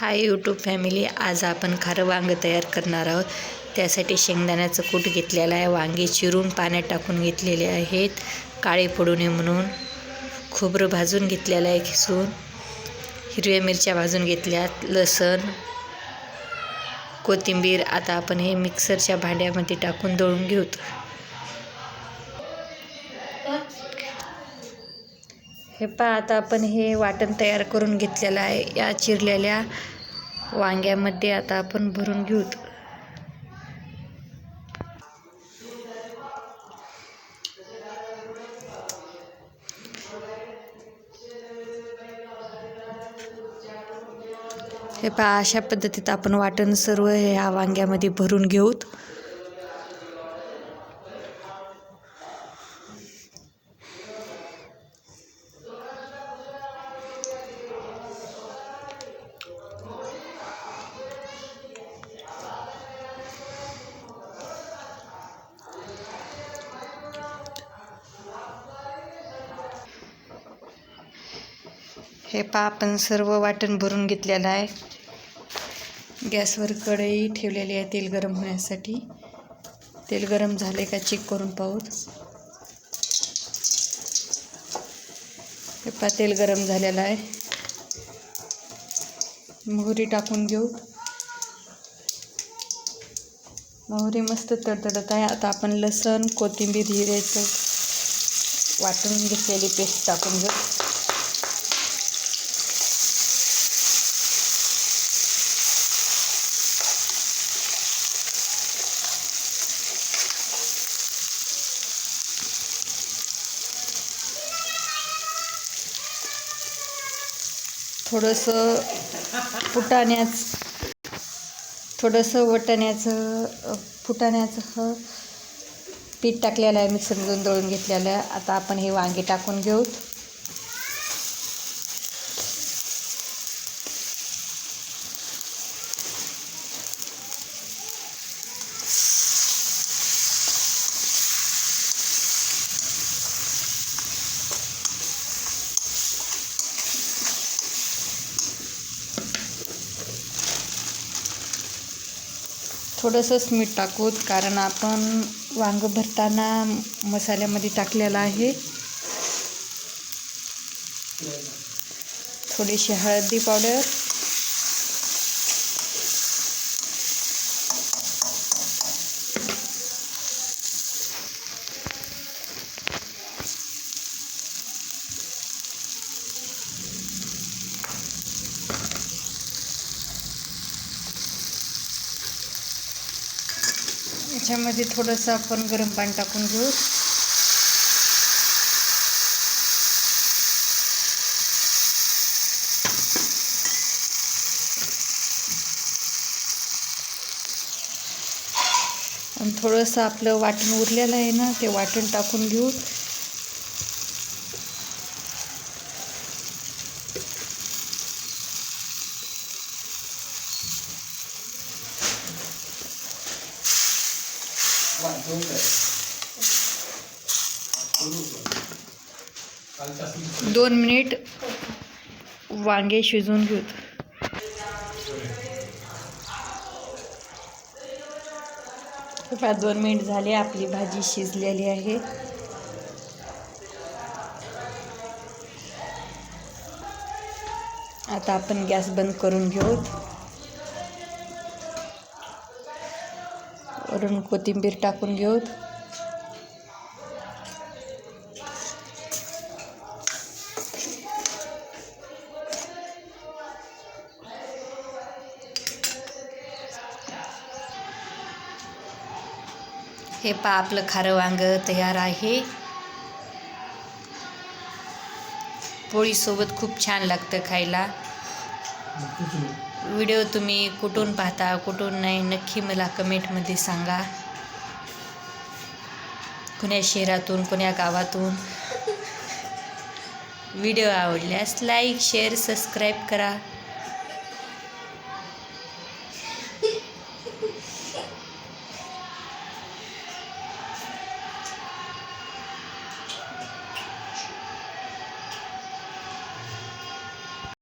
Hi YouTube family आज आपण खारं वांगं तयार करणार आहोत. त्यासाठी शेंगदाण्याचं कूट घेतलेलं आहे वांगे चिरून पाण्यात टाकून घेतलेले आहेत. काळे पडू नये म्हणून. खोबरं भाजून घेतलेलं आहे खिसून. हिरव्या मिरच्या भाजून घेतल्यात लसण कोथिंबीर. आता आपण हे मिक्सरच्या भांड्यामध्ये टाकून दळून घेऊत हे पहा आता आपण हे वाटण तयार करून घेतलेलं आहे. या चिरलेल्या वांग्यामध्ये आता आपण भरून घेऊत. हे पहा अशा पद्धतीत आपण वाटण सर्व ह्या वांग्यामध्ये भरून घेऊत. हे पा आपण सर्व वाटण भरून घेतलेलं आहे. गॅसवर कढई ठेवलेली आहे तेल गरम होण्यासाठी. तेल गरम झाले का चेक करून पाहू. हे पा तेल गरम झालेलं आहे. मोहरी टाकून घेऊ. मोहरी मस्त तडतडत आहे. आता आपण लसण कोथिंबीर हिऱ्याचं वाटून घेतलेली पेस्ट टाकून घेऊ. थोडंसं फुटाण्याच थोडंसं वटाण्याचं फुटाण्याचं पीठ टाकलेलं आहे मिक्सरमधून दळून घेतलेलं आहे. आता आपण हे वांगे टाकून घेऊत. थोडंसंच मीठ टाकूत कारण आपण वांगं भरताना मसाल्यामध्ये टाकलेलं आहे. थोडीशी हळदी पावडर. ह्याच्यामध्ये थोडंसं आपण गरम पाणी टाकून घेऊ. आणि थोडंसं आपलं वाटण उरलेलं आहे ना ते वाटण टाकून घेऊ. दोन मिनिट वांगे शिजवून घेऊत पहा दोन मिनिट झाले आपली भाजी शिजलेली आहे. आता आपण गॅस बंद करून घेऊत वरून कोथिंबीर टाकून घेऊत हे पा आपलं खारं वांग तयार आहे. पोळीसोबत खूप छान लागतं खायला. व्हिडिओ तुम्ही कुठून पाहता कुठून नाही नक्की मला कमेंटमध्ये सांगा. कुण्या शहरातून कुण्या गावातून. व्हिडिओ आवडल्यास लाईक शेअर सबस्क्राईब करा.